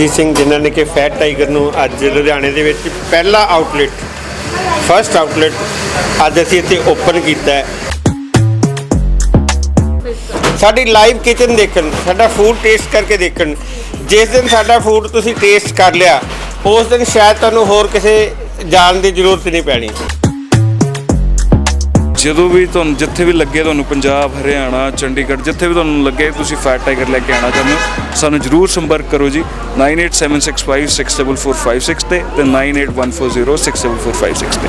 ਪਰਮਜੀਤ ਸਿੰਘ ਜਿਨ੍ਹਾਂ ਨੇ ਕਿ ਫੈਟ ਟਾਈਗਰ ਨੂੰ ਅੱਜ ਲੁਧਿਆਣੇ ਦੇ ਵਿੱਚ ਪਹਿਲਾ ਆਊਟਲੈਟ ਫਰਸਟ ਆਊਟਲੈਟ ਅੱਜ ਅਸੀਂ ਇੱਥੇ ਓਪਨ ਕੀਤਾ ਹੈ। ਸਾਡੀ ਲਾਈਵ ਕਿਚਨ ਦੇਖਣ, ਸਾਡਾ ਫੂਡ ਟੇਸਟ ਕਰਕੇ ਦੇਖਣ। ਜਿਸ ਦਿਨ ਸਾਡਾ ਫੂਡ ਤੁਸੀਂ ਟੇਸਟ ਕਰ ਲਿਆ, ਉਸ ਦਿਨ ਸ਼ਾਇਦ ਤੁਹਾਨੂੰ ਹੋਰ ਕਿਸੇ ਜਾਣ ਦੀ ਜ਼ਰੂਰਤ ਨਹੀਂ ਪੈਣੀ। ਜਦੋਂ ਵੀ ਤੁਹਾਨੂੰ ਜਿੱਥੇ ਵੀ ਲੱਗੇ ਤੁਹਾਨੂੰ ਪੰਜਾਬ, ਹਰਿਆਣਾ, ਚੰਡੀਗੜ੍ਹ, ਜਿੱਥੇ ਵੀ ਤੁਹਾਨੂੰ ਲੱਗੇ ਤੁਸੀਂ ਫੈਟ ਟਾਈਗਰ ਲੈ ਕੇ ਆਣਾ ਚਾਹੁੰਦੇ ਹੋ, ਸਾਨੂੰ ਜਰੂਰ ਸੰਪਰਕ ਕਰੋ ਜੀ। 9876564456 ਤੇ ਤੇ 9814064456 ਤੇ।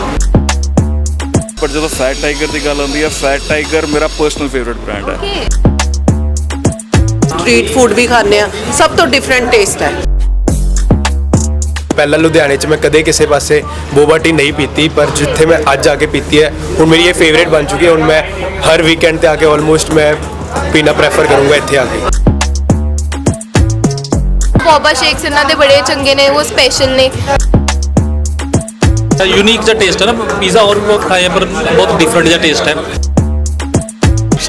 ਪਰ ਜਦੋਂ ਫੈਟ ਟਾਈਗਰ ਦੀ ਗੱਲ ਆਉਂਦੀ ਹੈ ਫੈਟ ਟਾਈਗਰ ਮੇਰਾ ਪਰਸਨਲ ਫੇਵਰਿਟ ਬ੍ਰਾਂਡ ਹੈ। ਸਟਰੀਟ ਫੂਡ ਵੀ ਖਾਂਦੇ ਆ ਸਭ ਤੋਂ ਡਿਫਰੈਂਟ ਟੇਸਟ ਹੈ। ਪਹਿਲਾਂ ਲੁਧਿਆਣੇ 'ਚ ਮੈਂ ਕਦੇ ਕਿਸੇ ਪਾਸੇ ਬੋਬਾ ਟੀ ਨਹੀਂ ਪੀਤੀ ਪਰ ਜਿੱਥੇ ਮੈਂ ਅੱਜ ਆ ਕੇ ਪੀਤੀ ਹੈ ਹੁਣ ਮੇਰੀ ਇਹ ਫੇਵਰੇਟ ਬਣ ਚੁੱਕੀ ਹੈ ਹੁਣ ਮੈਂ ਹਰ ਵੀਕਐਂਡ ਤੇ ਆ ਕੇ ਆਲਮੋਸਟ ਮੈਂ ਪੀਣਾ ਪ੍ਰੈਫਰ ਕਰੂੰਗਾ ਇੱਥੇ ਆ ਕੇ ਬੋਬਾ ਸ਼ੇਕਸ ਇਹਨਾਂ ਦੇ ਬੜੇ ਚੰਗੇ ਨੇ ਉਹ ਸਪੈਸ਼ਲ ਨੇ यूनिक सा टेस्ट है ना पिज़्ज़ा और भी बहुत खाए हैं पर बहुत डिफरेंट सा टेस्ट है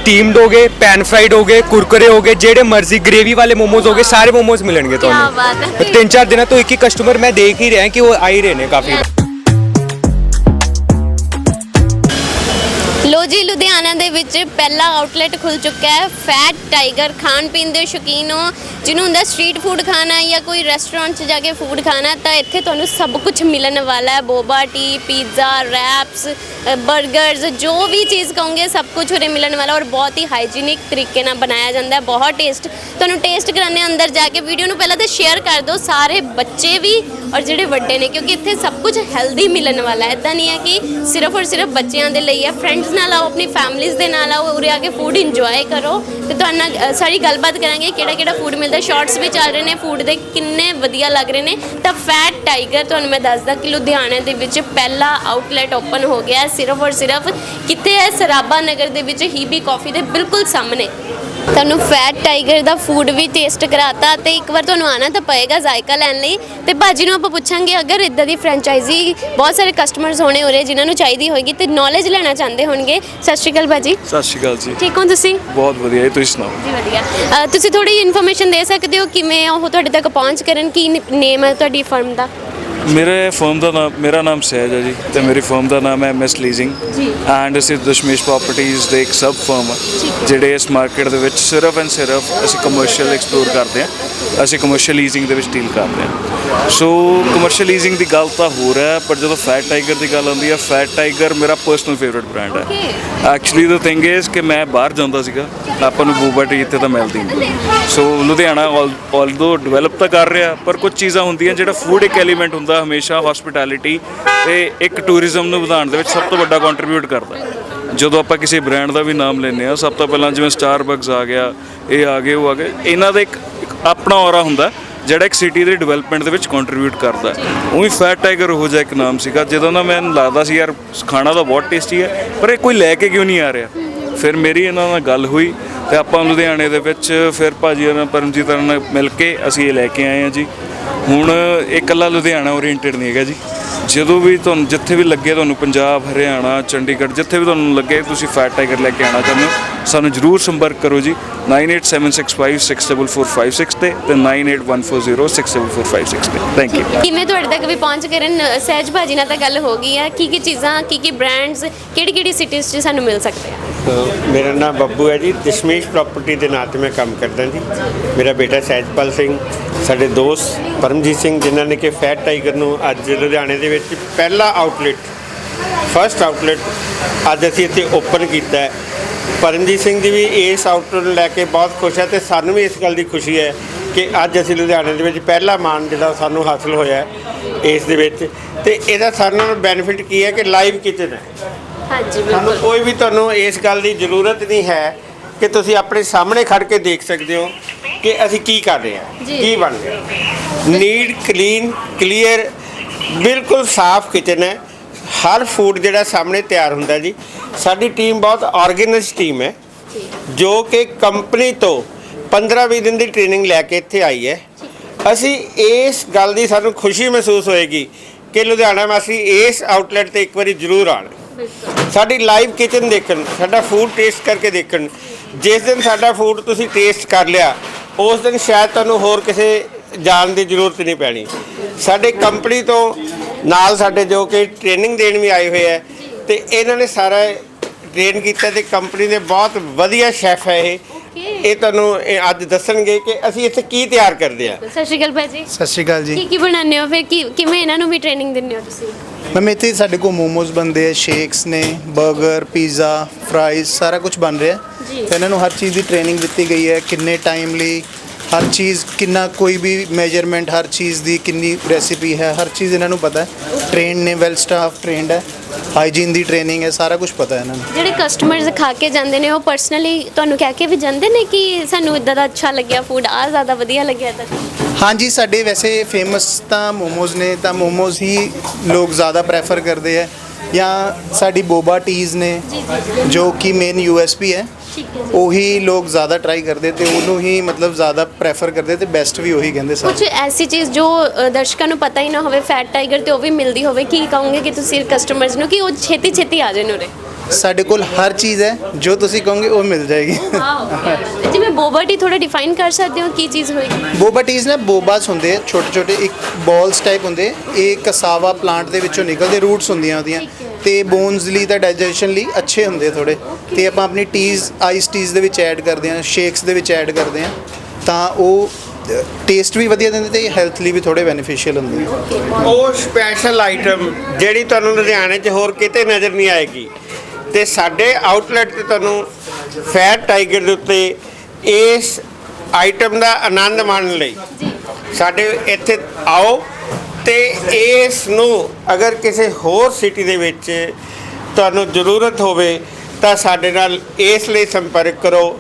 ਸਟੀਮਡ ਹੋਗੇ ਪੈਨ ਫਰਾਈਡ ਹੋਗੇ ਕੁਰਕਰੇ ਹੋਗੇ ਜਿਹੜੇ ਮਰਜ਼ੀ ਗ੍ਰੇਵੀ ਵਾਲੇ ਮੋਮੋਜ਼ ਹੋਗੇ ਸਾਰੇ ਮੋਮੋਜ਼ ਮਿਲਣਗੇ ਤੁਹਾਨੂੰ ਬਾਤ ਹੈ। ਤਿੰਨ ਚਾਰ ਦਿਨਾਂ ਤੋਂ ਇੱਕ ਹੀ ਕਸਟਮਰ ਮੈਂ ਦੇਖ ਹੀ ਰਿਹਾ ਕਿ ਉਹ ਆ ਹੀ ਰਹੇ ਨੇ ਕਾਫੀ ਲੋ ਜੀ ਲੁਧਿਆਣਾ ਦੇ ਵਿੱਚ ਪਹਿਲਾ ਆਊਟਲੈਟ ਖੁੱਲ ਚੁੱਕਾ ਹੈ ਫੈਟ ਟਾਈਗਰ ਖਾਣ ਪੀਣ ਦੇ ਸ਼ੌਕੀਨ ਹੋ। ਜਿਹਨੂੰ ਹੁੰਦਾ ਸਟਰੀਟ ਫੂਡ ਖਾਣਾ ਜਾਂ ਕੋਈ ਰੈਸਟੋਰੈਂਟ 'ਚ ਜਾ ਕੇ ਫੂਡ ਖਾਣਾ, ਤਾਂ ਇੱਥੇ ਤੁਹਾਨੂੰ ਸਭ ਕੁਝ ਮਿਲਣ ਵਾਲਾ ਹੈ। ਬੋਬਾ ਟੀ ਪੀਜ਼ਾ ਰੈਪਸ 버ਗਰਸ ਜੋ ਵੀ ਚੀਜ਼ ਕਹੋਗੇ, ਸਭ ਕੁਝ ਉਰੇ ਮਿਲਣ ਵਾਲਾ ਔਰ ਬਹੁਤ ਹੀ ਹਾਈਜੀਨਿਕ ਤਰੀਕੇ ਨਾਲ ਬਣਾਇਆ ਜਾਂਦਾ ਹੈ। ਬਹੁਤ ਟੇਸਟ ਤੁਹਾਨੂੰ ਟੇਸਟ ਕਰਾਣੇ ਅੰਦਰ ਜਾ ਕੇ ਵੀਡੀਓ ਨੂੰ ਪਹਿਲਾਂ ਤਾਂ ਸ਼ੇਅਰ ਕਰ ਦਿਓ। ਸਾਰੇ ਬੱਚੇ ਵੀ ਔਰ ਜਿਹੜੇ ਵੱਡੇ ਨੇ, ਕਿਉਂਕਿ ਇੱਥੇ ਸਭ ਕੁਝ ਹੈਲਦੀ ਮਿਲਣ ਵਾਲਾ ਹੈ। ਇਦਾਂ ਨਹੀਂ ਹੈ ਕਿ ਸਿਰਫ ਔਰ ਸਿਰਫ ਬੱਚਿਆਂ ਦੇ ਲਈ ਹੈ। ਫਰੈਂਡਸ ਨਾਲ ਆਓ, ਆਪਣੀ ਫੈਮਲੀਜ਼ ਦੇ ਨਾਲ ਆਓ, ਉਰੇ ਆ ਕੇ ਫੂਡ ਇੰਜੋਏ ਕਰੋ। ਤੇ ਤੁਹਾਨੂੰ ਸਾਰੀ ਗੱਲਬਾਤ ਕਰਾਂਗੇ ਕਿਹੜਾ ਕਿਹੜਾ ਫੂਡ ਮਿਲਦਾ। ਸ਼ਾਰਟਸ ਵੀ ਚੱਲ ਰਹੇ ਨੇ ਫੂਡ ਦੇ ਕਿੰਨੇ ਵਧੀਆ ਲੱਗ ਰਹੇ ਨੇ। ਤਾਂ ਫੈਟ ਟਾਈਗਰ ਤੁਹਾਨੂੰ ਮੈਂ ਦੱਸਦਾ ਕਿ ਲੁਧਿਆਣੇ ਦੇ ਵਿੱਚ ਪਹਿਲਾ ਆਊਟਲੈਟ ਓਪਨ ਹੋ ਗਿਆ। ਸਿਰਫ ਔਰ ਸਿਰਫ ਕਿੱਥੇ ਹੈ? ਸਰਾਬਾ ਨਗਰ ਦੇ ਵਿੱਚ ਹੀਬੀ ਕਾਫੀ ਦੇ ਬਿਲਕੁਲ ਸਾਹਮਣੇ। ਤੁਹਾਨੂੰ ਫੈਟ ਟਾਈਗਰ ਦਾ ਫੂਡ ਵੀ ਟੇਸਟ ਕਰਾਤਾ ਤੇ ਇੱਕ ਵਾਰ ਤੁਹਾਨੂੰ ਆਣਾ ਤਾਂ ਪਏਗਾ ਜ਼ਾਇਕਾ ਲੈਣ ਲਈ। ਤੇ ਭਾਜੀ ਨੂੰ ਆਪਾਂ ਪੁੱਛਾਂਗੇ ਅਗਰ ਇਦਾਂ ਦੀ ਫਰੈਂਚਾਈਜ਼ੀ ਬਹੁਤ ਸਾਰੇ ਕਸਟਮਰਸ ਹੋਣੇ ਹੋਰੇ ਜਿਨ੍ਹਾਂ ਨੂੰ ਚਾਹੀਦੀ ਹੋਏਗੀ ਤੇ ਨੌਲੇਜ ਲੈਣਾ ਚਾਹੁੰਦੇ ਹੋਣਗੇ। ਸਤਿ ਸ਼੍ਰੀ ਅਕਾਲ ਭਾਜੀ। ਸਤਿ ਸ਼੍ਰੀ ਅਕਾਲ ਜੀ। ਠੀਕ ਹੋ ਤੁਸੀਂ? ਬਹੁਤ ਵਧੀਆ ਜੀ ਤੁਸੀਂ ਸੁਣਾਓ? ਜੀ ਵਧੀਆ। ਅ, ਤੁਸੀਂ ਥੋੜੀ ਇਨਫੋਰਮੇਸ਼ਨ ਦੇ ਸਕਦੇ ਹੋ ਕਿਵੇਂ ਉਹ ਤੁਹਾਡੇ ਤੱਕ ਪਹੁੰਚ ਕਰਨ ਕੀ ਨੇਮ ਹੈ ਤੁਹਾਡੀ ਫਰਮ ਦਾ? ਮੇਰੇ ਫਰਮ ਦਾ ਨਾਮ ਮੇਰਾ ਨਾਮ ਸਹਿਜ ਹੈ ਜੀ ਤੇ ਮੇਰੀ ਫਰਮ ਦਾ ਨਾਮ ਹੈ ਮਿਸ ਲੀਜ਼ਿੰਗ ਜੀ। ਐਂਡ ਅਸੀਂ ਦਸ਼ਮੇਸ਼ ਪ੍ਰਾਪਰਟੀਆਂ ਦੇ ਇੱਕ ਸਬ ਫਰਮ ਜਿਹੜੇ ਇਸ ਮਾਰਕੀਟ ਦੇ ਵਿੱਚ ਸਿਰਫ ਐਂਡ ਸਿਰਫ ਅਸੀਂ ਕਮਰਸ਼ੀਅਲ ਐਕਸਪਲੋਰ ਕਰਦੇ ਹਾਂ ਅਸੀਂ ਕਮਰਸ਼ੀਅਲ ਲੀਜ਼ਿੰਗ ਦੇ ਵਿੱਚ ਡੀਲ ਕਰਦੇ ਹਾਂ ਸੋ ਕਮਰਸ਼ੀਅਲ ਲੀਜ਼ਿੰਗ ਦੀ ਗੱਲ ਤਾਂ ਹੋ ਰਿਹਾ ਪਰ ਜਦੋਂ ਫੈਟ ਟਾਈਗਰ ਦੀ ਗੱਲ ਆਉਂਦੀ ਹੈ ਫੈਟ ਟਾਈਗਰ ਮੇਰਾ ਪਰਸਨਲ ਫੇਵਰਿਟ ਬ੍ਰਾਂਡ ਹੈ ਐਕਚੁਅਲੀ ਦ ਥਿੰਗ ਇਜ਼ ਕਿ ਮੈਂ ਬਾਹਰ ਜਾਂਦਾ ਸੀਗਾ ਆਪਾਂ ਨੂੰ ਬੂਬਾ ਟੀ ਇੱਥੇ ਤਾਂ ਮਿਲਦੀ ਨਹੀਂ ਸੋ ਲੁਧਿਆਣਾ ਆਲਦੋ ਡਿਵੈਲਪ ਤਾਂ ਕਰ ਰਿਹਾ ਪਰ ਕੁਝ ਚੀਜ਼ਾਂ ਹੁੰਦੀਆਂ ਜਿਹੜਾ ਫੂਡ ਇੱਕ ਐਲੀਮੈਂਟ ਹੁੰਦਾ ਹਮੇਸ਼ਾ ਹਸਪਿਟੈਲਿਟੀ ਤੇ ਇੱਕ ਟੂਰਿਜ਼ਮ ਨੂੰ ਵਧਾਉਣ ਦੇ ਵਿੱਚ ਸਭ ਤੋਂ ਵੱਡਾ ਕੰਟਰੀਬਿਊਟ ਕਰਦਾ ਹੈ। ਜਦੋਂ ਆਪਾਂ ਕਿਸੇ ਬ੍ਰਾਂਡ ਦਾ ਵੀ ਨਾਮ ਲੈਂਦੇ ਆ ਸਭ ਤੋਂ ਪਹਿਲਾਂ ਜਿਵੇਂ ਸਟਾਰਬਕਸ ਆ ਗਿਆ, ਇਹ ਆ ਗਏ, ਉਹ ਆ ਗਏ, ਇਹਨਾਂ ਦਾ ਇੱਕ ਆਪਣਾ ਔਰਾ ਹੁੰਦਾ ਜਿਹੜਾ ਇੱਕ ਸਿਟੀ ਦੇ ਡਿਵੈਲਪਮੈਂਟ ਦੇ ਵਿੱਚ ਕੰਟਰੀਬਿਊਟ ਕਰਦਾ ਉਹੀ ਫੈਟ ਟਾਈਗਰ ਉਹ ਜਿਹਾ ਇੱਕ ਨਾਮ ਸੀਗਾ, ਜਦੋਂ ਨਾ ਮੈਨੂੰ ਲੱਗਦਾ ਸੀ, ਯਾਰ, ਖਾਣਾ ਤਾਂ ਬਹੁਤ ਟੇਸਟੀ ਹੈ, ਪਰ ਇਹ ਕੋਈ ਲੈ ਕੇ ਕਿਉਂ ਨਹੀਂ ਆ ਰਿਹਾ ਫਿਰ ਮੇਰੀ ਇਹਨਾਂ ਨਾਲ ਗੱਲ ਹੋਈ ਤੇ ਆਪਾਂ ਲੁਧਿਆਣੇ ਦੇ ਵਿੱਚ ਫਿਰ ਭਾਜੀ ਉਹਨਾਂ ਪਰਮਜੀਤ ਹੋਰਾਂ ਨਾਲ ਮਿਲ ਕੇ ਅਸੀਂ ਇਹ ਲੈ ਕੇ ਆਏ ਹਾਂ ਜੀ। ਹੁਣ ਇਹ ਇਕੱਲਾ ਲੁਧਿਆਣਾ ਓਰੀਐਂਟਡ ਨਹੀਂ ਹੈਗਾ ਜੀ। ਜਦੋਂ ਵੀ ਤੁਹਾਨੂੰ ਜਿੱਥੇ ਵੀ ਲੱਗੇ ਤੁਹਾਨੂੰ ਪੰਜਾਬ ਹਰਿਆਣਾ ਚੰਡੀਗੜ੍ਹ ਜਿੱਥੇ ਵੀ ਤੁਹਾਨੂੰ ਲੱਗੇ ਤੁਸੀਂ ਫੈਟ ਟਾਈਗਰ ਲੈ ਕੇ ਆਣਾ ਚਾਹੁੰਦੇ ਹੋ ਸਾਨੂੰ ਜਰੂਰ ਸੰਪਰਕ ਕਰੋ ਜੀ 9876564456 ਤੇ ਤੇ 9814064456 ਤੇ ਥੈਂਕ ਯੂ ਕਿਵੇਂ ਤੁਹਾਡੇ ਤੱਕ ਵੀ ਪਹੁੰਚ ਕਰਨ ਅ, ਸਹਿਜ ਭਾਜੀ ਨਾਲ ਤਾਂ ਗੱਲ ਹੋ ਗਈ ਹੈ ਕੀ ਕੀ ਚੀਜ਼ਾਂ ਕੀ ਕੀ ਬ੍ਰਾਂਡਸ ਕਿਹੜੀ ਕਿਹੜੀ ਸਿਟੀਜ਼ 'ਚ ਸਾਨੂੰ ਮਿਲ ਸਕਦੇ ਆ ਮੇਰਾ ਨਾਮ ਬੱਬੂ ਹੈ ਜੀ ਦਸ਼ਮੇਸ਼ ਪ੍ਰਾਪਰਟੀ ਦੇ ਨਾਂ ਤੇ ਮੈਂ ਕੰਮ ਕਰਦਾ ਜੀ ਮੇਰਾ ਬੇਟਾ ਸਹਿਜਪਾਲ ਸਿੰਘ ਸਾਡੇ ਦੋਸਤ ਪਰਮਜੀਤ ਸਿੰਘ ਜਿਨ੍ਹਾਂ ਨੇ ਕਿ ਫੈਟ ਟਾਈਗਰ ਨੂੰ ਅੱਜ ਲੁਧਿਆਣੇ ਦੇ ਵਿੱਚ ਪਹਿਲਾ ਆਊਟਲੈਟ ਫਰਸਟ ਆਊਟਲੈਟ ਅੱਜ ਅਸੀਂ ਇੱਥੇ ਓਪਨ ਕੀਤਾ ਹੈ। ਪਰਮਜੀਤ ਸਿੰਘ ਜੀ ਵੀ ਇਸ ਆਊਟਲੈਟ ਲੈ ਕੇ ਬਹੁਤ ਖੁਸ਼ ਹੈ ਤੇ ਸਾਨੂੰ ਵੀ ਇਸ ਗੱਲ ਦੀ ਖੁਸ਼ੀ ਹੈ ਕਿ ਅੱਜ ਅਸੀਂ ਲੁਧਿਆਣੇ ਦੇ ਵਿੱਚ ਪਹਿਲਾ ਮਾਣ ਜਿਹੜਾ ਸਾਨੂੰ ਹਾਸਲ ਹੋਇਆ ਹੈ ਇਸ ਦੇ ਵਿੱਚ। ਤੇ ਇਹਦਾ ਸਾਨੂੰ ਬੈਨੀਫਿਟ ਕੀ ਹੈ ਕਿ ਲਾਈਵ ਕਿਚਨ ਹੈ। ਹਾਂਜੀ ਤੁਹਾਨੂੰ ਕੋਈ ਵੀ ਤੁਹਾਨੂੰ ਇਸ ਗੱਲ ਦੀ ਜ਼ਰੂਰਤ ਨਹੀਂ ਹੈ ਕਿ ਤੁਸੀਂ ਆਪਣੇ ਸਾਹਮਣੇ ਖੜ ਕੇ ਦੇਖ ਸਕਦੇ ਹੋ ਕਿ ਅਸੀਂ ਕੀ ਕਰ ਰਹੇ ਹਾਂ ਜੀ। ਕੀ ਬਣ ਰਿਹਾ। ਨੀਟ ਕਲੀਨ ਕਲੀਅਰ ਬਿਲਕੁਲ ਸਾਫ਼ ਕਿਚਨ ਹੈ। ਹਰ ਫੂਡ ਜਿਹੜਾ ਸਾਹਮਣੇ ਤਿਆਰ ਹੁੰਦਾ ਜੀ। ਸਾਡੀ ਟੀਮ ਬਹੁਤ ਆਰਗੇਨਾਈਜ਼ ਟੀਮ ਹੈ। ਜੋ ਕਿ ਕੰਪਨੀ ਤੋਂ 15-20 ਦਿਨ ਦੀ ਟ੍ਰੇਨਿੰਗ ਲੈ ਕੇ ਇੱਥੇ ਆਈ ਹੈ। ਅਸੀਂ ਇਸ ਗੱਲ ਦੀ ਸਾਨੂੰ ਖੁਸ਼ੀ ਮਹਿਸੂਸ ਹੋਏਗੀ ਕਿ ਲੁਧਿਆਣਾ ਵਾਸੀ ਇਸ ਆਊਟਲੈਟ ਤੇ ਇੱਕ ਵਾਰੀ ਜ਼ਰੂਰ ਆਣ ਸਾਡੀ ਲਾਈਵ ਕਿਚਨ ਦੇਖਣ, ਸਾਡਾ ਫੂਡ ਟੇਸਟ ਕਰਕੇ ਦੇਖਣ। ਜਿਸ ਦਿਨ ਸਾਡਾ ਫੂਡ ਤੁਸੀਂ ਟੇਸਟ ਕਰ ਲਿਆ, ਉਸ ਦਿਨ ਸ਼ਾਇਦ ਤੁਹਾਨੂੰ ਹੋਰ ਕਿਸੇ ਜਾਣ ਦੀ ਜ਼ਰੂਰਤ ਨਹੀਂ ਪੈਣੀ। ਸਾਡੇ ਕੰਪਨੀ ਤੋਂ ਨਾਲ ਸਾਡੇ ਜੋ ਕਿ ਟ੍ਰੇਨਿੰਗ ਦੇਣ ਵੀ ਆਏ ਹੋਏ ਹੈ ਤੇ ਇਹਨਾਂ ਨੇ ਸਾਰਾ ਟ੍ਰੇਨ ਕੀਤਾ ਤੇ ਕੰਪਨੀ ਦੇ ਬਹੁਤ ਵਧੀਆ ਸ਼ੈਫ ਹੈ ਇਹ। ਇਹ ਤੁਹਾਨੂੰ ਇਹ ਅੱਜ ਦੱਸਣਗੇ ਕਿ ਅਸੀਂ ਇੱਥੇ ਕੀ ਤਿਆਰ ਕਰਦੇ ਆ। ਸਤਿ ਸ਼੍ਰੀ ਅਕਾਲ ਭਾਜੀ। ਸਤਿ ਸ਼੍ਰੀ ਅਕਾਲ ਕੀ ਜੀ। ਕੀ ਬਣਾਉਂਦੇ ਹੋ? ਫਿਰ ਕੀ ਕਿਵੇਂ ਇਹਨਾਂ ਨੂੰ ਵੀ ਟ੍ਰੇਨਿੰਗ ਦਿੰਦੇ ਹੋ ਤੁਸੀਂ? ਮੈਮ ਇੱਥੇ ਸਾਡੇ ਕੋਲ ਮੋਮੋਜ਼ ਬਣਦੇ ਆ ਸ਼ੇਕਸ ਨੇ 버ਗਰ ਪੀਜ਼ਾ ਫਰਾਈਜ਼ ਸਾਰਾ ਕੁਝ ਬਣ ਰਿਹਾ। ਜੀ। ਤੇ ਇਹਨਾਂ ਨੂੰ ਹਰ ਚੀਜ਼ ਦੀ ਟ੍ਰੇਨਿੰਗ ਦਿੱਤੀ ਗਈ ਹੈ ਕਿੰਨੇ ਟਾਈਮ ਲਈ ਹਰ ਚੀਜ਼ ਕਿੰਨਾ ਕੋਈ ਵੀ ਮੈਜਰਮੈਂਟ ਹਰ ਚੀਜ਼ ਦੀ ਕਿੰਨੀ ਰੈਸਿਪੀ ਹੈ ਹਰ ਚੀਜ਼ ਇਹਨਾਂ ਨੂੰ ਪਤਾ ਹੈ। ਟ੍ਰੇਨਡ ਨੇ ਵੈਲ ਸਟਾਫ ਟ੍ਰੇਨਡ ਹੈ। ਹਾਈਜੀਨ ਦੀ ਟ੍ਰੇਨਿੰਗ ਹੈ ਸਾਰਾ ਕੁਝ ਪਤਾ ਹੈ ਇਹਨਾਂ ਨੂੰ। ਜਿਹੜੇ ਕਸਟਮਰਸ ਖਾ ਕੇ ਜਾਂਦੇ ਨੇ ਉਹ ਪਰਸਨਲੀ ਤੁਹਾਨੂੰ ਕਹਿ ਕੇ ਵੀ ਜਾਂਦੇ ਨੇ ਕਿ ਸਾਨੂੰ ਇਦਾਂ ਦਾ ਅੱਛਾ ਲੱਗਿਆ ਫੂਡ ਆ ਜ਼ਿਆਦਾ ਵਧੀਆ ਲੱਗਿਆ ਤਾਂ ਹਾਂਜੀ ਸਾਡੇ ਵੈਸੇ ਫੇਮਸ ਤਾਂ ਮੋਮੋਜ਼ ਨੇ ਤਾਂ ਮੋਮੋਜ਼ ਹੀ ਲੋਕ ਜ਼ਿਆਦਾ ਪ੍ਰੈਫਰ ਕਰਦੇ ਹੈ। ਜਾਂ ਸਾਡੀ ਬੋਬਾ ਟੀਜ਼ ਨੇ ਜੋ ਕਿ ਮੇਨ ਯੂਐਸਪੀ ਹੈ। ਉਹੀ ਲੋਕ ਜ਼ਿਆਦਾ ਟਰਾਈ ਕਰਦੇ ਤੇ ਉਹਨੂੰ ਹੀ ਮਤਲਬ ਜ਼ਿਆਦਾ ਪ੍ਰੈਫਰ ਕਰਦੇ ਤੇ ਬੈਸਟ ਵੀ ਉਹੀ ਕਹਿੰਦੇ ਸਾਰੇ ਕੁਝ ਐਸੀ ਚੀਜ਼ ਜੋ ਅ, ਦਰਸ਼ਕਾਂ ਨੂੰ ਪਤਾ ਹੀ ਨਾ ਹੋਵੇ ਫੈਟ ਟਾਈਗਰ ਤੇ ਉਹ ਵੀ ਮਿਲਦੀ ਹੋਵੇ ਕੀ ਕਹੋਗੇ ਕਿ ਤੁਸੀਂ ਕਸਟਮਰਸ ਨੂੰ ਕਿ ਉਹ ਛੇਤੀ ਛੇਤੀ ਆ ਜਾਣ ਉਰੇ? ਸਾਡੇ ਕੋਲ ਹਰ ਚੀਜ਼ ਹੈ ਜੋ ਤੁਸੀਂ ਕਹੋਗੇ ਉਹ ਮਿਲ ਜਾਏਗੀ। ਵਾਓ ਜਿਵੇਂ ਬੋਬਰਟੀ ਥੋੜਾ ਡਿਫਾਈਨ ਕਰ ਸਕਦੇ ਹੋ ਕੀ ਚੀਜ਼ ਹੋਏਗੀ? ਬੋਬਾ ਟੀਜ਼ ਨਾ ਬੋਬਾਸ ਹੁੰਦੇ ਆ ਛੋਟੇ ਛੋਟੇ ਇੱਕ ਬਾਲਸ ਟਾਈਪ ਹੁੰਦੇ ਇਹ ਕਸਾਵਾ ਪਲਾਂਟ ਦੇ ਵਿੱਚੋਂ ਨਿਕਲਦੇ ਰੂਟਸ ਹੁੰਦੀਆਂ ਉਹਦੀਆਂ। ਤੇ ਬੋਨਸ ਲਈ ਤਾਂ ਡਾਈਜੈਸ਼ਨ ਲਈ ਅੱਛੇ ਹੁੰਦੇ ਥੋੜੇ ਤੇ ਆਪਾਂ ਆਪਣੀ ਟੀਜ਼ ਆਈਸ ਟੀਜ਼ ਦੇ ਵਿੱਚ ਐਡ ਕਰਦੇ ਹਾਂ ਸ਼ੇਕਸ ਦੇ ਵਿੱਚ ਐਡ ਕਰਦੇ ਹਾਂ। ਤਾਂ ਉਹ ਟੇਸਟ ਵੀ ਵਧੀਆ ਦਿੰਦੇ ਤੇ ਹੈਲਥ ਲਈ ਵੀ ਥੋੜੇ ਬੈਨੀਫੀਸ਼ੀਅਲ ਹੁੰਦੇ ਆ। ਉਹ ਸਪੈਸ਼ਲ ਆਈਟਮ ਜਿਹੜੀ ਤੁਹਾਨੂੰ ਲੁਧਿਆਣੇ 'ਚ ਹੋਰ ਕਿਤੇ ਨਜ਼ਰ ਨਹੀਂ ਆਏਗੀ। ਤੇ ਸਾਡੇ ਆਊਟਲੈਟ ਤੇ ਤੁਹਾਨੂੰ ਫੈਟ ਟਾਈਗਰ ਦੇ ਉੱਤੇ ਇਸ ਆਈਟਮ ਦਾ ਆਨੰਦ ਮਾਣਨ ਲਈ ਸਾਡੇ ਇੱਥੇ ਆਓ ਤੇ ਇਸ ਨੂੰ ਅਗਰ ਕਿਸੇ ਹੋਰ ਸਿਟੀ ਦੇ ਵਿੱਚ ਤੁਹਾਨੂੰ ਜ਼ਰੂਰਤ ਹੋਵੇ ਤਾਂ ਸਾਡੇ ਨਾਲ ਇਸ ਲਈ ਸੰਪਰਕ ਕਰੋ।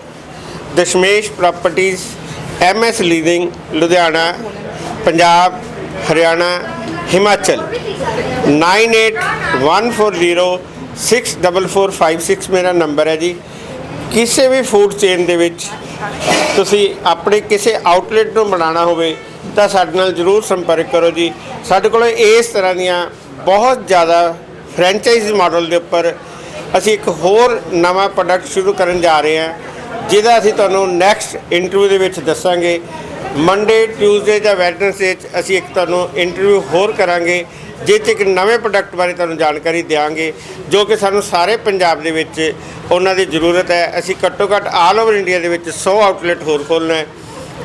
Dashmesh properties MS leading Ludhiana Punjab Haryana Himachal. 9814064456 ਮੇਰਾ ਨੰਬਰ ਹੈ ਜੀ। ਕਿਸੇ ਵੀ ਫੂਡ ਚੇਨ ਦੇ ਵਿੱਚ ਤੁਸੀਂ ਆਪਣੇ ਕਿਸੇ ਆਊਟਲੈਟ ਨੂੰ ਬਣਾਉਣਾ ਹੋਵੇ ਤਾਂ ਸਾਡੇ ਨਾਲ ਜਰੂਰ ਸੰਪਰਕ ਕਰੋ ਜੀ। ਸਾਡੇ ਕੋਲ ਇਸ ਤਰ੍ਹਾਂ ਦੀਆਂ ਬਹੁਤ ਜ਼ਿਆਦਾ ਫਰੈਂਚਾਈਜ਼ ਮਾਡਲ ਦੇ ਉੱਪਰ ਅਸੀਂ ਇੱਕ ਹੋਰ ਨਵਾਂ ਪ੍ਰੋਡਕਟ ਸ਼ੁਰੂ ਕਰਨ ਜਾ ਰਹੇ ਹਾਂ, ਜਿਹਦਾ ਅਸੀਂ ਤੁਹਾਨੂੰ ਨੈਕਸਟ ਇੰਟਰਵਿਊ ਦੇ ਵਿੱਚ ਦੱਸਾਂਗੇ। ਮੰਡੇ ਟਿਊਜ਼ਡੇ ਜਾਂ ਵੈਡਨਸਡੇ 'ਚ ਅਸੀਂ ਇੱਕ ਤੁਹਾਨੂੰ ਇੰਟਰਵਿਊ ਹੋਰ ਕਰਾਂਗੇ। ਜਿਸ 'ਚ ਇੱਕ ਨਵੇਂ ਪ੍ਰੋਡਕਟ ਬਾਰੇ ਤੁਹਾਨੂੰ ਜਾਣਕਾਰੀ ਦਿਆਂਗੇ, ਜੋ ਕਿ ਸਾਨੂੰ ਸਾਰੇ ਪੰਜਾਬ ਦੇ ਵਿੱਚ ਉਹਨਾਂ ਦੀ ਜ਼ਰੂਰਤ ਹੈ। ਅਸੀਂ ਘੱਟੋ ਘੱਟ ਆਲ ਓਵਰ ਇੰਡੀਆ ਦੇ ਵਿੱਚ 100 ਆਊਟਲੈਟ ਹੋਰ ਖੋਲਣਾ ਹੈ।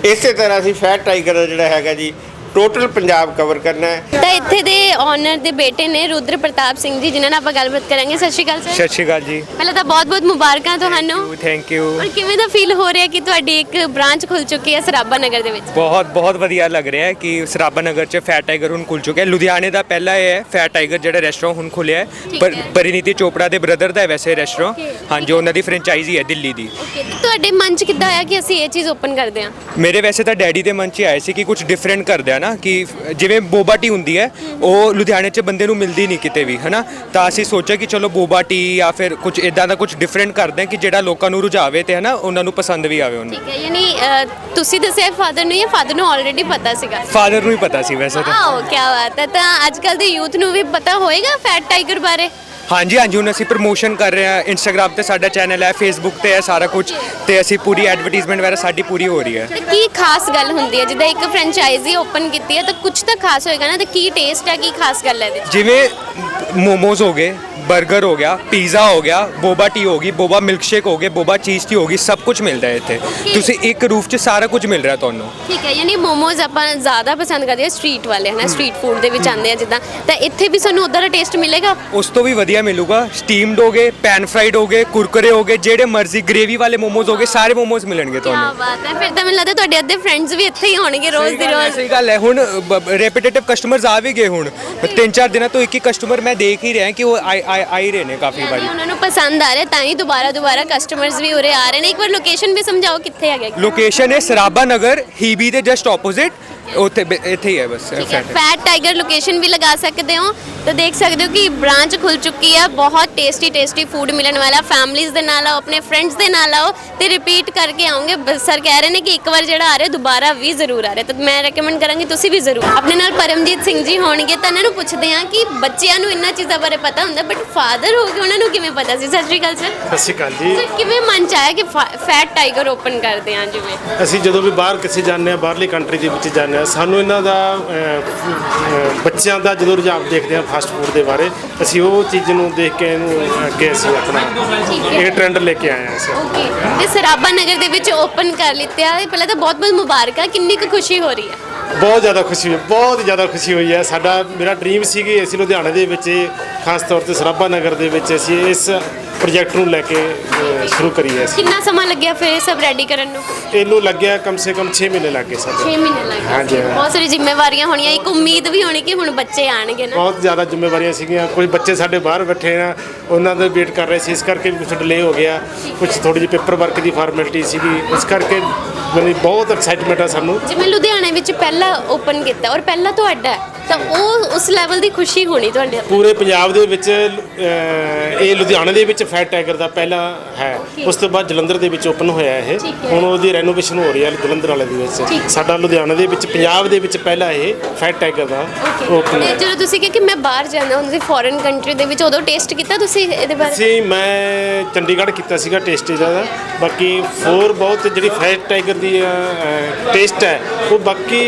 ਇਸੇ ਤਰ੍ਹਾਂ ਅਸੀਂ ਫੈਟ ਟਾਈਗਰ ਦਾ ਜਿਹੜਾ ਹੈਗਾ ਜੀ ਟੋਟਲ ਪੰਜਾਬ ਕਵਰ ਕਰਨਾ ਹੈ। ਤਾਂ ਇੱਥੇ ਦੇ ਓਨਰ ਦੇ ਬੇਟੇ ਨੇ ਰੁਦਰ ਪ੍ਰਤਾਪ ਸਿੰਘ ਜੀ ਜਿਨ੍ਹਾਂ ਨਾਲ ਆਪਾਂ ਗੱਲਬਾਤ ਕਰਾਂਗੇ। ਸਤਿ ਸ਼੍ਰੀ ਅਕਾਲ ਸਰ। ਸਤਿ ਸ਼੍ਰੀ ਅਕਾਲ ਜੀ। ਪਹਿਲਾਂ ਤਾਂ ਬਹੁਤ-ਬਹੁਤ ਮੁਬਾਰਕਾਂ ਤੁਹਾਨੂੰ। ਥੈਂਕ ਯੂ ਔਰ ਕਿਵੇਂ ਦਾ ਫੀਲ ਹੋ ਰਿਹਾ ਕਿ ਤੁਹਾਡੀ ਇੱਕ ਬ੍ਰਾਂਚ ਖੁੱਲ ਚੁੱਕੀ ਹੈ ਸਰਾਭਾ ਨਗਰ ਦੇ ਵਿੱਚ? ਬਹੁਤ ਬਹੁਤ ਵਧੀਆ ਲੱਗ ਰਿਹਾ ਹੈ ਕਿ ਸਰਾਭਾ ਨਗਰ 'ਚ ਫੈਟ ਟਾਈਗਰ ਹੁਣ ਖੁੱਲ ਚੁੱਕਿਆ ਹੈ। ਲੁਧਿਆਣੇ ਦਾ ਪਹਿਲਾ ਇਹ ਹੈ ਫੈਟ ਟਾਈਗਰ ਜਿਹੜਾ ਰੈਸਟੋਰੈਂਟ ਹੁਣ ਖੁੱਲਿਆ ਹੈ। ਪਰਿਨੀਤੀ ਚੋਪੜਾ ਦੇ ਬ੍ਰਦਰ ਦਾ ਹੈ ਵੈਸੇ ਰੈਸਟੋਰੈਂਟ ਹਾਂਜੀ ਉਹਨਾਂ ਦੀ ਫਰੈਂਚਾਈਜ਼ੀ ਹੈ ਦਿੱਲੀ ਦੀ। ਓਕੇ ਤੁਹਾਡੇ ਮਨ 'ਚ ਕਿੱਦਾਂ ਆਇਆ ਕਿ ਅਸੀਂ ਇਹ ਚੀਜ਼ ਓਪਨ ਕਰਦੇ ਹਾਂ? ਮੇਰੇ ਵੈਸੇ ਤਾਂ ਡੈਡੀ ਦੇ ਮਨ 'ਚ ਆਏ ਸੀ ਕਿ ਕੁਝ ਡਿਫਰੈਂਟ ਕਰਦੇ ਆ ਨਾ। ਕਿ ਜਿਵੇਂ ਬੋਬਾ ਟੀ ਹੁੰਦੀ ਹੈ ਉਹ ਲੁਧਿਆਣੇ 'ਚ ਬੰਦੇ ਨੂੰ ਮਿਲਦੀ ਨਹੀਂ ਕਿਤੇ ਵੀ ਹਨਾ? ਤਾਂ ਅਸੀਂ ਸੋਚਿਆ ਕਿ ਚਲੋ ਬੋਬਾ ਟੀ ਜਾਂ ਫਿਰ ਕੁਝ ਇਦਾਂ ਦਾ ਕੁਝ ਡਿਫਰੈਂਟ ਕਰਦੇ ਹਾਂ ਕਿ ਜਿਹੜਾ ਲੋਕਾਂ ਨੂੰ ਰੁਝਾਵੇ ਤੇ ਹਨਾ ਉਹਨਾਂ ਨੂੰ ਪਸੰਦ ਵੀ ਆਵੇ ਉਹਨੂੰ। ਠੀਕ ਹੈ ਯਾਨੀ ਅ, ਤੁਸੀਂ ਦੱਸਿਆ ਫਾਦਰ ਨੂੰ ਜਾਂ ਫਾਦਰ ਨੂੰ ਆਲਰੇਡੀ ਪਤਾ ਸੀਗਾ? ਫਾਦਰ ਨੂੰ ਹੀ ਪਤਾ ਸੀ ਵੈਸੇ ਤਾਂ। ਆਓ ਕੀ ਬਾਤ ਹੈ ਤਾਂ ਅੱਜ ਕੱਲ ਦੇ ਯੂਥ ਨੂੰ ਵੀ ਪਤਾ ਹੋਏਗਾ ਫੈਟ ਟਾਈਗਰ ਬਾਰੇ? ਹਾਂਜੀ ਹਾਂਜੀ ਹੁਣ ਅਸੀਂ ਪ੍ਰਮੋਸ਼ਨ ਕਰ ਰਹੇ ਹਾਂ। ਇੰਸਟਾਗ੍ਰam ਤੇ ਸਾਡਾ ਚੈਨਲ ਹੈ ਫੇਸਬੁੱਕ ਤੇ ਹੈ ਸਾਰਾ ਕੁਝ ਤੇ ਅਸੀਂ ਪੂਰੀ ਐਡਵਰਟਾਈਜ਼ਮੈਂਟ ਵਗੈਰਾ ਸਾਡੀ ਪੂਰੀ ਹੋ ਰਹੀ ਹੈ। ਤੇ ਕੀ ਖਾਸ ਗੱਲ ਹੁੰਦੀ ਹੈ? ਜਿੱਦਾਂ ਇੱਕ ਫਰੈਂਚਾਈਜ਼ੀ ਓਪਨ ਕੀਤੀ ਹੈ ਤਾਂ ਕੁਝ ਤਾਂ ਖਾਸ ਹੋਏਗਾ ਨਾ ਤੇ ਕੀ ਟੇਸਟ ਹੈ ਕੀ ਖਾਸ ਗੱਲ ਹੈ ਇਹਦੇ 'ਚ? ਜਿਵੇਂ ਮੋਮੋਜ਼ ਹੋ ਗਏ 버ਗਰ ਹੋ ਗਿਆ ਪੀਜ਼ਾ ਹੋ ਗਿਆ ਬੋਬਾ ਟੀ ਹੋ ਗਈ ਬੋਬਾ ਮਿਲਕ ਸ਼ੇਕ ਹੋ ਗਏ ਬੋਬਾ ਚੀਜ਼ ਟੀ ਹੋ ਗਈ ਸਭ ਕੁਝ ਮਿਲਦਾ ਹੈ ਇੱਥੇ ਤੁਸੀਂ ਇੱਕ ਰੂਫ 'ਚ ਸਾਰਾ ਕੁਝ ਮਿਲ ਰਿਹਾ ਤੁਹਾਨੂੰ ਠੀਕ ਹੈ ਯਾਨੀ ਮੋਮੋਜ਼ ਆਪਾਂ ਜ਼ਿਆਦਾ ਪਸੰਦ ਕਰਦੇ ਹਾਂ ਸਟਰੀਟ ਵਾਲੇ ਹਨਾ ਸਟਰੀਟ ਫੂਡ ਦੇ ਵਿੱਚ ਆਉਂਦੇ ਆ ਜਿੱਦਾਂ ਤਾਂ ਇੱਥੇ ਵੀ ਸਾਨੂੰ ਉਧਰ ਦਾ ਟੇਸਟ ਮਿਲੇਗਾ ਉਸ ਤੋਂ ਵੀ ਵਧੀਆ ਮਿਲੂਗਾ ਸਟੀਮਡ ਹੋ ਗਏ ਪੈਨ ਫਰਾਈਡ ਹੋ ਗਏ ਕੁਰਕਰੇ ਹੋ ਗਏ ਜਿਹੜੇ ਮਰਜ਼ੀ ਗ੍ਰੇਵੀ ਵਾਲੇ ਮੋਮੋਜ਼ ਹੋ ਗਏ ਸਾਰੇ ਮੋਮੋਜ਼ ਮਿਲਣਗੇ ਕੀ ਤੁਹਾਨੂੰ ਬਾਤ ਹੈ ਫਿਰ ਤਾਂ ਮੈਨੂੰ ਲੱਗਦਾ ਤੁਹਾਡੇ ਅੱਧੇ ਫਰੈਂਡਸ ਵੀ ਇੱਥੇ ਹੀ ਹੋਣਗੇ ਰੋਜ਼ ਦੀ ਰੋਜ਼ ਸਹੀ ਗੱਲ ਹੈ ਹੁਣ ਰੈਪੀਟੇਟਿਵ ਕਸਟਮਰਸ ਆ ਵੀ ਗਏ ਹੁਣ ਤਿੰਨ ਚਾਰ ਦਿਨਾਂ ਤੋਂ ਇੱਕ ਹੀ ਕਸਟਮਰ ਮੈਂ ਦੇਖ ਹੀ ਰਿਹਾ ਕਿ ਉਹ ਆਈ ਆਈ ਆਈ ਰਹੇ ਨੇ ਕਾਫੀ ਵਾਰੀ। ਉਹਨਾਂ ਨੂੰ ਪਸੰਦ ਆ ਰਿਹਾ ਤਾਂ ਹੀ ਦੁਬਾਰਾ ਦੁਬਾਰਾ ਕਸਟਮਰਸ ਵੀ ਉਰੇ ਆ ਰਹੇ ਨੇ। ਇੱਕ ਵਾਰ ਲੋਕੇਸ਼ਨ ਵੀ ਸਮਝਾਓ ਕਿੱਥੇ ਹੈਗਾ ਲੋਕੇਸ਼ਨ ਹੈ ਸਰਾਬਾ ਨਗਰ ਹੀਬੀ ਦੇ ਜਸਟ ਆਪੋਜ਼ਿਟ ਉੱਥੇ ਬ- ਇੱਥੇ ਹੀ ਹੈ ਬਸ ਠੀਕ ਹੈ ਫੈਟ ਟਾਈਗਰ ਲੋਕੇਸ਼ਨ ਵੀ ਲਗਾ ਸਕਦੇ ਹੋ। ਤਾਂ ਦੇਖ ਸਕਦੇ ਹੋ ਕਿ ਬ੍ਰਾਂਚ ਖੁੱਲ ਚੁੱਕੀ ਹੈ ਬਹੁਤ ਟੇਸਟੀ ਟੇਸਟੀ ਫੂਡ ਮਿਲਣ ਵਾਲਾ ਫੈਮਲੀਜ਼ ਦੇ ਨਾਲ ਆਓ ਆਪਣੇ ਫਰੈਂਡਸ ਦੇ ਨਾਲ ਆਓ ਤੇ ਰਿਪੀਟ ਕਰਕੇ ਆਉਂਗੇ ਸਰ ਕਹਿ ਰਹੇ ਨੇ ਕਿ ਇੱਕ ਵਾਰ ਜਿਹੜਾ ਆ ਰਿਹਾ ਦੁਬਾਰਾ ਵੀ ਜ਼ਰੂਰ ਆ ਰਿਹਾ। ਤਾਂ ਮੈਂ ਰეკਮੈਂਡ ਕਰਾਂਗੀ ਤੁਸੀਂ ਵੀ ਜ਼ਰੂਰ। ਆਪਣੇ ਨਾਲ ਪਰਮਜੀਤ ਸਿੰਘ ਜੀ ਹੋਣਗੇ ਤਾਂ ਇਹਨਾਂ ਨੂੰ ਪੁੱਛਦੇ ਹਾਂ ਕਿ ਬੱਚਿਆਂ ਨੂੰ ਇੰਨਾ ਚੀਜ਼ਾਂ ਬਾਰੇ ਪਤਾ ਹੁੰਦਾ ਬਟ ਫਾਦਰ ਹੋ ਕੇ ਉਹਨਾਂ ਨੂੰ ਕਿਵੇਂ ਪਤਾ ਸੀ? ਸਤਿ ਸ਼੍ਰੀ ਅਕਾਲ ਸਰ ਸਤਿ ਸ਼੍ਰੀ ਅਕਾਲ ਜੀ। ਸਰ ਕਿਵੇਂ ਮਨ ਚ ਆਇਆ ਕਿ ਫੈਟ ਟਾਈਗਰ ਓਪਨ ਕਰਦੇ ਹਾਂ ਜਿਵੇਂ? ਅਸੀਂ ਜਦੋਂ ਵੀ ਬਾਹਰ ਕਿਸੇ ਜਾਂਦੇ ਆ ਬਾਹਰਲੀ ਕੰਟਰੀ ਦੇ ਵਿੱਚ ਜਾਂਦੇ ਸਾਨੂੰ ਇਹਨਾਂ ਦਾ ਬੱਚਿਆਂ ਦਾ ਜਦੋਂ ਰੁਝਾਨ ਦੇਖਦੇ ਹਾਂ ਫਾਸਟ ਫੂਡ ਦੇ ਬਾਰੇ ਅਸੀਂ ਉਹ ਚੀਜ਼ ਨੂੰ ਦੇਖ ਕੇ ਇਹਨੂੰ ਅੱਗੇ ਅਸੀਂ ਆਪਣਾ ਇਹ ਟ੍ਰੈਂਡ ਲੈ ਕੇ ਆਏ ਹਾਂ ਅਸੀਂ। ਓਕੇ ਤੇ ਸਰਾਬਾ ਨਗਰ ਦੇ ਵਿੱਚ ਓਪਨ ਕਰ ਲਿੱਤਾ ਹੈ ਪਹਿਲਾਂ ਤਾਂ ਬਹੁਤ ਬਹੁਤ ਮੁਬਾਰਕਾਂ। ਕਿੰਨੀ ਕੁ ਖੁਸ਼ੀ ਹੋ ਰਹੀ ਹੈ? ਬਹੁਤ ਜ਼ਿਆਦਾ ਖੁਸ਼ੀ ਹੋਈ ਬਹੁਤ ਜ਼ਿਆਦਾ ਖੁਸ਼ੀ ਹੋਈ ਹੈ। ਸਾਡਾ ਮੇਰਾ ਡ੍ਰੀਮ ਸੀ ਕਿ ਅਸੀਂ ਲੁਧਿਆਣੇ ਦੇ ਵਿੱਚ ਖਾਸ ਤੌਰ ਤੇ ਸਰਾਭਾ ਨਗਰ ਦੇ ਵਿੱਚ ਅਸੀਂ ਇਸ ਪ੍ਰੋਜੈਕਟ ਨੂੰ ਲੈ ਕੇ ਅਹ, ਸ਼ੁਰੂ ਕਰੀਏ ਅਸੀਂ ਕਿੰਨਾ ਸਮਾਂ ਲੱਗਿਆ ਫਿਰ ਇਹ ਸਭ ਰੈਡੀ ਕਰਨ ਨੂੰ? ਇਹਨੂੰ ਲੱਗਿਆ ਕਮ ਸੇ ਕਮ 6 ਮਹੀਨੇ ਲੱਗੇ 6 ਸਾਡੇ। ਮਹੀਨੇ ਲੱਗੇ ਹਾਂਜੀ। ਹਾਂ। ਬਹੁਤ ਸਾਰੀ ਜ਼ਿੰਮੇਵਾਰੀਆਂ ਹੋਣੀਆਂ ਇੱਕ ਉਮੀਦ ਵੀ ਹੋਣੀ ਕਿ ਹੁਣ ਬੱਚੇ ਆਣਗੇ ਨਾ। ਬਹੁਤ ਜ਼ਿਆਦਾ ਜ਼ਿੰਮੇਵਾਰੀਆਂ ਸੀਗੀਆਂ। ਕੁਝ ਬੱਚੇ ਸਾਡੇ ਬਾਹਰ ਬੈਠੇ ਆ ਉਹਨਾਂ ਦਾ ਵੇਟ ਕਰ ਰਹੇ ਸੀ ਇਸ ਕਰਕੇ ਵੀ ਕੁਝ ਡਿਲੇ ਹੋ ਗਿਆ। ਕੁਝ ਥੋੜੀ ਜਿਹੀ ਪੇਪਰ ਵਰਕ ਦੀ ਫਾਰਮੈਲਿਟੀ ਸੀਗੀ ਇਸ ਕਰਕੇ ਮੈਨੂੰ ਬਹੁਤ ਐਕਸਾਈਟਮੈਂਟ ਆ ਸਾਨੂੰ। ਜਿਵੇਂ ਲੁਧਿਆਣੇ ਵਿੱਚ ਪਹਿਲਾ ਓਪਨ ਕੀਤਾ ਔਰ ਪਹਿਲਾ ਤੁਹਾਡਾ ਹੈ, ਤਾਂ ਉਹ ਉਸ ਲੈਵਲ ਦੀ ਖੁਸ਼ੀ ਹੋਣੀ ਤੁਹਾਡੇ ਅੰਦਰ। ਪੂਰੇ ਪੰਜਾਬ ਦੇ ਵਿੱਚ ਅਹ, ਇਹ ਲੁਧਿਆਣੇ ਦੇ ਵਿੱਚ ਫੈਟ ਟਾਈਗਰ ਦਾ ਪਹਿਲਾ ਹੈ। ਉਸ ਤੋਂ ਬਾਅਦ ਜਲੰਧਰ ਦੇ ਵਿੱਚ ਓਪਨ ਹੋਇਆ ਇਹ। ਠੀਕ ਹੈ। ਹੁਣ ਉਹਦੀ ਰੈਨੋਵੇਸ਼ਨ ਹੋ ਰਹੀ ਹੈ ਜਲੰਧਰ ਵਾਲੇ ਦੇ ਠੀਕ। ਵਿੱਚ ਸਾਡਾ ਲੁਧਿਆਣੇ ਦੇ ਵਿੱਚ ਪੰਜਾਬ ਦੇ ਵਿੱਚ ਪਹਿਲਾ ਇਹ ਫੈਟ ਟਾਈਗਰ ਦਾ ਓਪਨ ਤੇ ਜਦੋਂ ਤੁਸੀਂ ਕਿਹਾ ਕਿ ਮੈਂ ਬਾਹਰ ਜਾਣਾ ਹੁੰਦਾ ਸੀ ਫੋਰਨ ਕੰਟਰੀ ਦੇ ਵਿੱਚ ਉਦੋਂ ਟੇਸਟ ਕੀਤਾ ਤੁਸੀਂ ਇਹਦੇ ਬਾਰੇ? ਸੀ ਮੈਂ ਚੰਡੀਗੜ੍ਹ ਕੀਤਾ ਸੀਗਾ ਟੇਸਟ ਇਹਦਾ ਬਾਕੀ ਫੋਰ ਬਹੁਤ ਜਿਹੜੀ ਫੈਟ ਟਾਈਗਰ ਦੀ ਟੇਸਟ ਹੈ। ਉਹ ਬਾਕੀ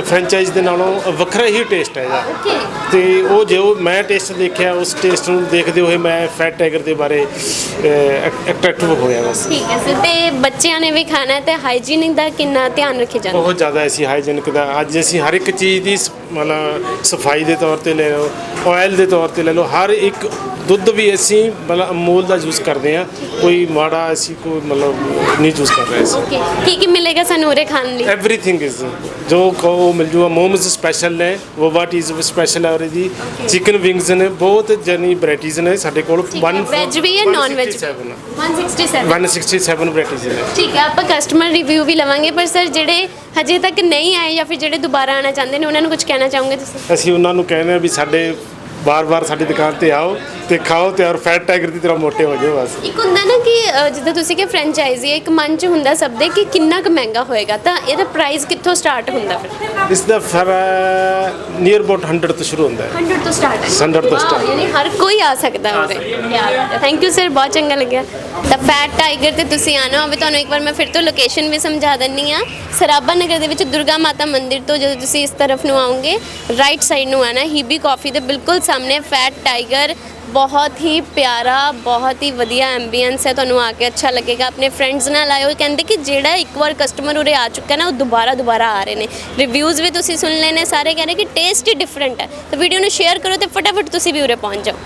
ਫਰੈਂਚਾਈਜ਼ ਦੇ ਨਾਲੋਂ ਵੱਖਰਾ ਹੀ ਟੇਸਟ ਹੈ ਇਹਦਾ। ਤੇ ਉਹ ਜੋ ਮੈਂ ਟੇਸਟ ਦੇਖਿਆ ਉਸ ਟੇਸਟ ਨੂੰ ਦੇਖਦੇ ਹੋਏ ਮੈਂ ਫੈਟ ਟਾਈਗਰ ਦੇ ਬਾਰੇ ਅਟਰੈਕਟਿਵ ਹੋਇਆ ਬਸ। ਠੀਕ ਹੈ ਸਰ ਤੇ ਬੱਚਿਆਂ ਨੇ ਵੀ ਖਾਣਾ ਹੈ ਤੇ ਹਾਈਜੀਨਿਕ ਦਾ ਕਿੰਨਾ ਧਿਆਨ ਰੱਖਿਆ ਜਾਂਦਾ ਬਹੁਤ ਜ਼ਿਆਦਾ ਅਸੀਂ ਹਾਈਜੀਨਿਕ ਦਾ। ਅੱਜ ਅਸੀਂ ਹਰ ਇੱਕ ਚੀਜ਼ ਦੀ ਮਤਲਬ ਸਫ਼ਾਈ ਦੇ ਤੌਰ ਤੇ ਲੈ ਲਓ ਆਇਲ ਦੇ ਤੌਰ ਤੇ ਲੈ ਲਓ ਹਰ ਇੱਕ ਦੁੱਧ ਵੀ ਅਸੀਂ ਮਤਲਬ ਅਮੂਲ ਦਾ ਯੂਜ਼ ਕਰਦੇ ਆ ਕੋਈ ਮਾੜਾ ਅਸੀਂ ਕੋਈ ਮਤਲਬ ਨਹੀਂ ਯੂਜ਼ ਕਰ ਰਹੇ ਸੀ ਓਕੇ ਕੀ ਕੀ ਮਿਲੇਗਾ ਸਾਨੂੰ ਉਰੇ ਖਾਣ ਲਈ एवरीथिंग इज जो कहो मिल जूगा मोमोज स्पेशल ਨੇ ਵੋਵਾ ਟੀਜ਼ ਸਪੈਸ਼ਲ ਹੈ ਔਰ ਇਹਦੀ ਚਿਕਨ ਵਿੰਗਸ ਨੇ ਬਹੁਤ ਜਨੀ ਵੈਰਾਈਟੀਆਂ ਨੇ ਸਾਡੇ ਕੋਲ ਹੈ, veg ਵੀ ਹੈ, non-veg ਵੀ? 167 167 ਵੈਰਾਈਟੀਆਂ ਨੇ ਠੀਕ ਹੈ ਆਪਾਂ ਕਸਟਮਰ ਰਿਵਿਊ ਵੀ ਲਵਾਂਗੇ ਪਰ ਸਰ ਜਿਹੜੇ ਹਜੇ ਤੱਕ ਨਹੀਂ ਆਏ ਜਾਂ ਫਿਰ ਜਿਹੜੇ ਦੁਬਾਰਾ ਆਣਾ ਚਾਹੁੰਦੇ ਨੇ ਉਹਨਾਂ ਨੂੰ ਕੁਝ ਕਹਿਣਾ ਚਾਹੋਗੇ ਤੁਸੀਂ ਅਸੀਂ ਉਹਨਾਂ ਨੂੰ ਕਹਿੰਦੇ ਆ ਵੀ ਸਾਡੇ ਬਾਰ-ਬਾਰ ਸਾਡੀ ਦੁਕਾਨ ਤੇ ਆਓ ਤੇ ਖਾਓ ਤੇ ਔਰ ਫੈਟ ਟਾਈਗਰ ਦੀ ਤਰ੍ਹਾਂ ਮੋਟੇ ਹੋ ਜਾਓ ਬਸ। ਇੱਕ ਹੁੰਦਾ ਨਾ ਕਿ ਅ, ਜਿੱਦਾਂ ਤੁਸੀਂ ਕਿ ਫਰੈਂਚਾਈਜ਼ੀ ਹੈ ਇੱਕ ਮਨ ਚ ਹੁੰਦਾ ਸਭ ਦੇ ਕਿ ਕਿੰਨਾ ਕੁ ਮਹਿੰਗਾ ਹੋਏਗਾ ਤਾਂ ਇਹਦਾ ਪ੍ਰਾਈਸ ਕਿੱਥੋਂ ਸਟਾਰਟ ਹੁੰਦਾ ਫਿਰ? ਇਸ ਦਾ ਫਿਰ ਨੀਅਰ ਅਬਾਊਟ 100 ਤੋਂ ਸ਼ੁਰੂ ਹੁੰਦਾ ਹੈ। 100 ਤੋਂ ਸਟਾਰਟ ਹੈ। 100 ਤੋਂ start। ਯਾਨੀ ਹਰ ਕੋਈ ਆ ਸਕਦਾ ਹੈ ਥੈਂਕ ਯੂ ਸਰ ਬਹੁਤ ਚੰਗਾ ਲੱਗਿਆ। ਤਾਂ ਫੈਟ ਟਾਈਗਰ ਤੇ ਤੁਸੀਂ ਆਣਾ ਹੋਵੇ ਤੁਹਾਨੂੰ ਇੱਕ ਵਾਰ ਮੈਂ ਫਿਰ ਤੋਂ ਲੋਕੇਸ਼ਨ ਵੀ ਸਮਝਾ ਦਿੰਨੀ ਆ ਸਰਾਬਾ ਨਗਰ ਦੇ ਵਿੱਚ ਦੁਰਗਾ ਮਾਤਾ ਮੰਦਿਰ ਤੋਂ ਜਦੋਂ ਤੁਸੀਂ ਇਸ ਤਰਫ ਨੂੰ ਆਓਗੇ ਰਾਈਟ ਸਾਈਡ ਨੂੰ ਆਣਾ ਹੀਬੀ ਕਾਫੀ ਦੇ ਬਿਲਕੁਲ ਸਾਹਮਣੇ ਸਾਹਮਣੇ ਫੈਟ ਟਾਈਗਰ, ਬਹੁਤ ਹੀ ਪਿਆਰਾ, ਬਹੁਤ ਹੀ ਵਧੀਆ ਐਂਬੀਐਂਸ ਹੈ। ਤੁਹਾਨੂੰ ਆ ਕੇ ਅੱਛਾ ਲੱਗੇਗਾ। ਆਪਣੇ ਫਰੈਂਡਸ ਨਾਲ ਆਇਓ। ਕਹਿੰਦੇ ਕਿ ਜਿਹੜਾ ਇੱਕ ਵਾਰ ਕਸਟਮਰ ਉਰੇ ਆ ਚੁੱਕਾ ਨਾ, ਉਹ ਦੁਬਾਰਾ ਦੁਬਾਰਾ ਆ ਰਹੇ ਨੇ। ਰਿਵਿਊਜ਼ ਵੀ ਤੁਸੀਂ ਸੁਣ ਲਏ ਨੇ, ਸਾਰੇ ਕਹਿੰਦੇ ਕਿ ਟੇਸਟ ਹੀ ਡਿਫਰੈਂਟ ਹੈ। ਤਾਂ ਵੀਡੀਓ ਨੂੰ ਸ਼ੇਅਰ ਕਰੋ ਤੇ ਫਟਾਫਟ ਤੁਸੀਂ ਵੀ ਉਰੇ ਪਹੁੰਚ ਜਾਓ।